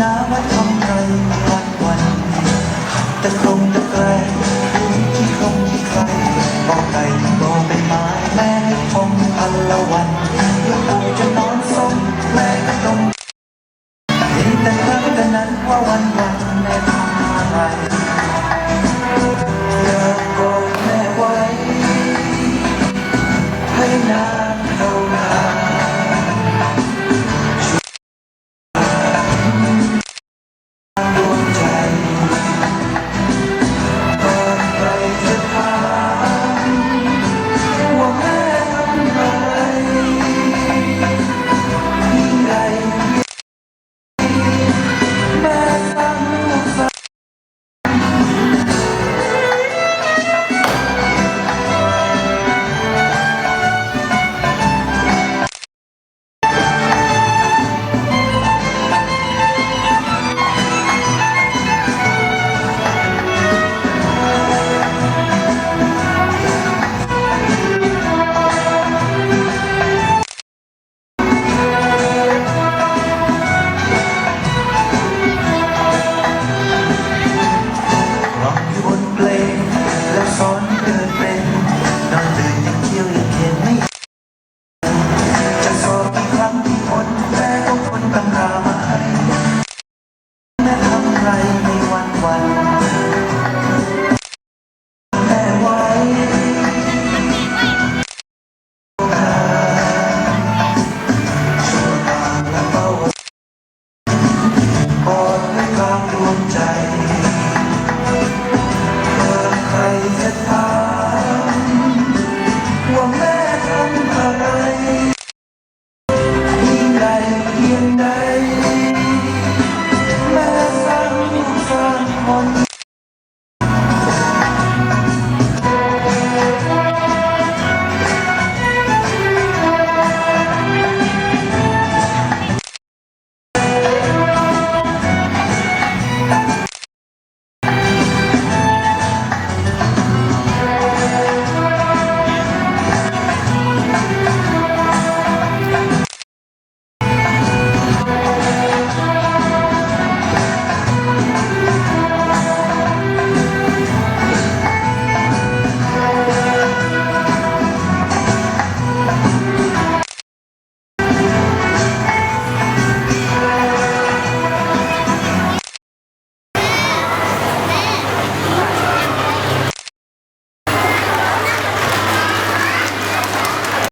นาว่าทำไกวันวันแต่คงตะไกลคุ้ที่คงที่ใครบอกใก่บอกเป็นไมาแม่คงพันละวันลูกเอาจะนอนส้มแม่ก็ต้องเห็แต่ครั้งแต่นั้นว่าวันวันแม่ทำอะไรอย่ากอกแม่ไว้ให้นานเท่า